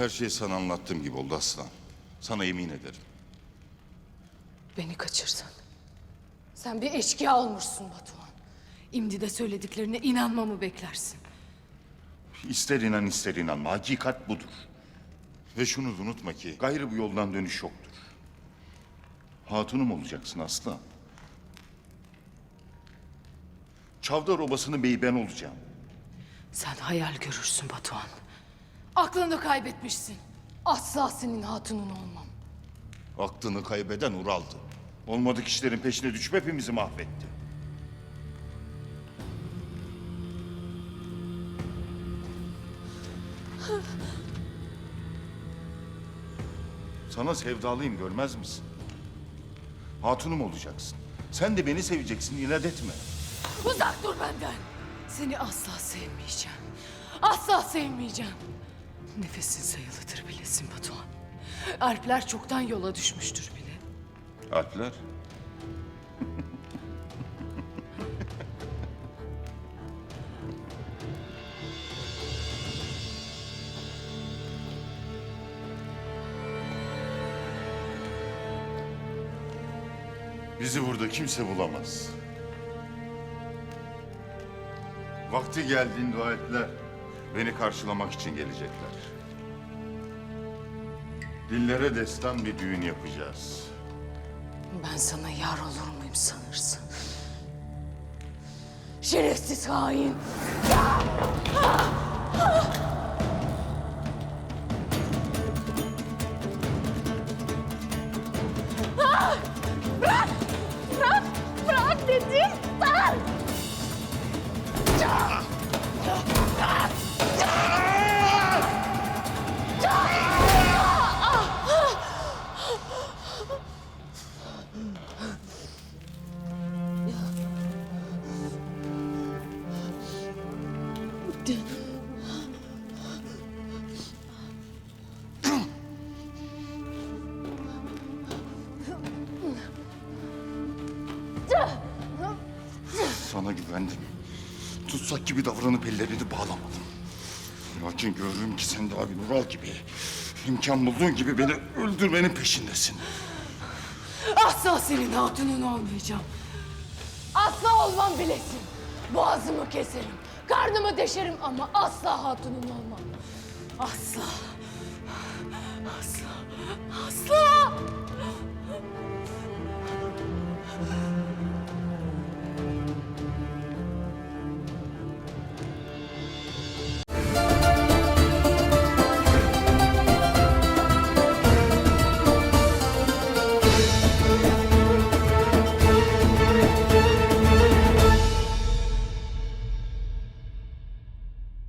Her şey sana anlattığım gibi oldu aslan. Sana yemin ederim. Beni kaçırdın. Sen bir eşkıya olmuşsun Batuhan. İmdi de söylediklerine inanmamı beklersin. İster inan ister inanma. Hakikat budur. Ve şunu unutma ki gayrı bu yoldan dönüş yoktur. Hatunum olacaksın aslan. Çavdar obasının beyi ben olacağım. Sen hayal görürsün Batuhan. Aklını kaybetmişsin. Asla senin hatunun olmam. Aklını kaybeden Ural'dı. Olmadık işlerin peşine düşüp hepimizi mahvetti. Sana sevdalıyım görmez misin? Hatunum olacaksın. Sen de beni seveceksin inat etme. Uzak dur benden. Seni asla sevmeyeceğim. Asla sevmeyeceğim. Nefesin sayılıdır bilesin Batuhan. Alpler çoktan yola düşmüştür bile. Alpler. Bizi burada kimse bulamaz. Vakti geldiğinde alpler beni karşılamak için gelecekler. Dillere destan bir düğün yapacağız. Ben sana yar olur muyum sanırsın? Şerefsiz hain. Bırak! Bırak! Bırak dedim! Bırak! Sana güvendim. Tutsak gibi davranıp ellerini bağlamadım. Lakin görürüm ki sen de abi Nural gibi... ...imkan bulduğun gibi beni öldürmenin peşindesin. Asla senin hatunun olmayacağım. Asla olmam bilesin. Boğazımı keserim, karnımı deşerim ama asla hatunun olmam. Asla. Asla. Asla.